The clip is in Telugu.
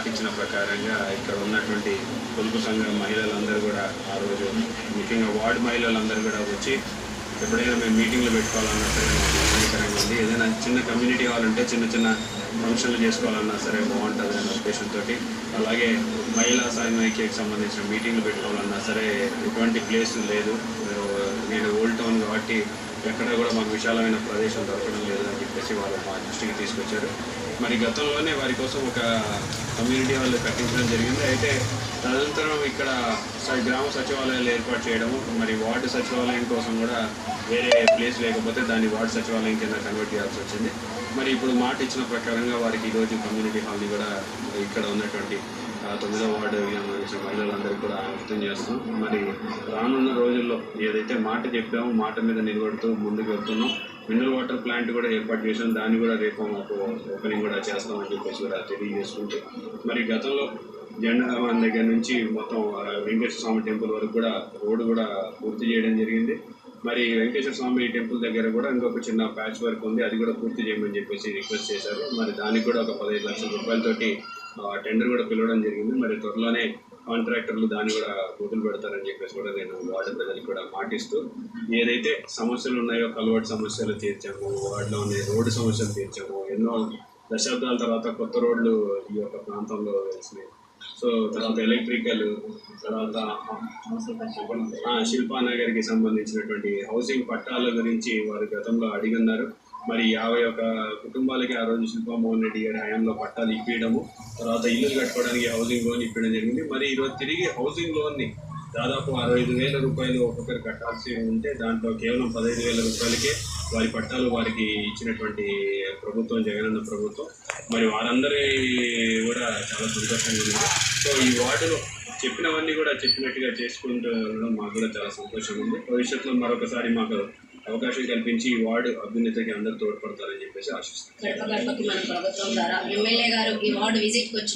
మాటిచ్చిన ప్రకారంగా ఇక్కడ ఉన్నటువంటి పొదుపు సంఘం మహిళలందరూ కూడా ఆ రోజు ముఖ్యంగా వార్డు మహిళలందరూ కూడా వచ్చి ఎప్పుడైనా మేము మీటింగ్లు పెట్టుకోవాలన్నా సరే ఇబ్బందికరంగా ఉంది. ఏదైనా చిన్న కమ్యూనిటీ హాల్ ఉంటే చిన్న చిన్న ఫంక్షన్లు చేసుకోవాలన్నా సరే బాగుంటుంది అనే ఉద్దేశంతో అలాగే మహిళా సాంఘికకి సంబంధించిన మీటింగ్లు పెట్టుకోవాలన్నా సరే ఎటువంటి ప్లేస్ లేదు. నేను ఓల్డ్ టౌన్ కాబట్టి ఎక్కడ కూడా మాకు విశాలమైన ప్రదేశం దొరకడం లేదు. చెప్పేసి వాళ్ళు మా దృష్టికి తీసుకొచ్చారు. మరి గతంలోనే వారి కోసం ఒక కమ్యూనిటీ హాల్ కట్టించడం జరిగింది. అయితే తదనంతరం ఇక్కడ స- గ్రామ సచివాలయాలు ఏర్పాటు చేయడము మరి వార్డు సచివాలయం కోసం కూడా వేరే ప్లేస్ లేకపోతే దాన్ని వార్డు సచివాలయం కింద కన్వర్ట్ చేయాల్సి వచ్చింది. మరి ఇప్పుడు మాట ఇచ్చిన ప్రకారంగా వారికి ఈరోజు కమ్యూనిటీ హాల్ని కూడా ఇక్కడ ఉన్నటువంటి తొమ్మిదో వార్డు సంబంధించిన మహిళలందరికీ కూడా అంకితం చేస్తాం. మరి రానున్న రోజుల్లో ఏదైతే మాట చెప్పామో మాట మీద నిలబడుతూ ముందుకు వెళ్తున్నాం. మినరల్ వాటర్ ప్లాంట్ కూడా ఏర్పాటు చేసాం దాన్ని కూడా రేపు మాకు ఓపెనింగ్ కూడా చేస్తామని చెప్పేసి కూడా తెలియజేసుకుంటూ మరి గతంలో జెండా దగ్గర నుంచి మొత్తం వెంకటేశ్వర స్వామి టెంపుల్ వరకు కూడా రోడ్డు కూడా పూర్తి చేయడం జరిగింది. మరి వెంకటేశ్వర స్వామి టెంపుల్ దగ్గర కూడా ఇంకొక చిన్న ప్యాచ్ వర్క్ ఉంది. అది కూడా పూర్తి చేయమని చెప్పేసి రిక్వెస్ట్ చేశారు. మరి దానికి కూడా ఒక పదిహేను లక్షల రూపాయలతోటి టెండర్ కూడా పిలవడం జరిగింది. మరి త్వరలోనే కాంట్రాక్టర్లు దాన్ని కూడా మొదలు పెడతారని చెప్పేసి కూడా నేను వార్డు ప్రజలకు కూడా మాటిస్తూ ఏదైతే సమస్యలు ఉన్నాయో కలవాటు సమస్యలు తీర్చాము వార్డులో ఉన్న రోడ్డు సమస్యలు తీర్చాము ఎన్నో దశాబ్దాల తర్వాత కొత్త రోడ్లు ఈ యొక్క ప్రాంతంలో వేసినాయి సో తర్వాత ఎలక్ట్రికల్ తర్వాత శిల్పానగర్కి సంబంధించినటువంటి హౌసింగ్ పట్టాల గురించి వారు గతంలో అడిగన్నారు. మరి యాభై ఒక కుటుంబాలకి ఆ రోజు శిల్పామోహన్ రెడ్డి గారి హయాంలో పట్టాలు ఇప్పించడము తర్వాత ఇల్లు కట్టుకోవడానికి హౌసింగ్ లోన్ ఇప్పించడం జరిగింది. మరి ఈరోజు తిరిగి హౌసింగ్ లోన్ని దాదాపు అరవై ఐదు వేల రూపాయలు ఒక్కొక్కరు కట్టాల్సి ఉంటే దాంట్లో కేవలం పదహైదు వేల రూపాయలకే వారి పట్టాలు వారికి ఇచ్చినటువంటి ప్రభుత్వం జగనన్న ప్రభుత్వం. మరి వారందరి కూడా చాలా సంతోషంగా ఉంది సో ఈ వార్డులో చెప్పినవన్నీ కూడా చెప్పినట్టుగా చేసుకుంటూ ఉండడం మాకు కూడా చాలా సంతోషంగా ఉంది. భవిష్యత్తులో మరొకసారి మాకు అవకాశం కల్పించి ఈ వార్డు అభ్యున్నతికి అందరూ తోడ్పడతారని చెప్పేసి ఆశిస్తున్నాను గడప గడపకి మన ప్రభుత్వం ద్వారా ఎమ్మెల్యే గారు ఈ వార్డు విజిట్కి వచ్చిన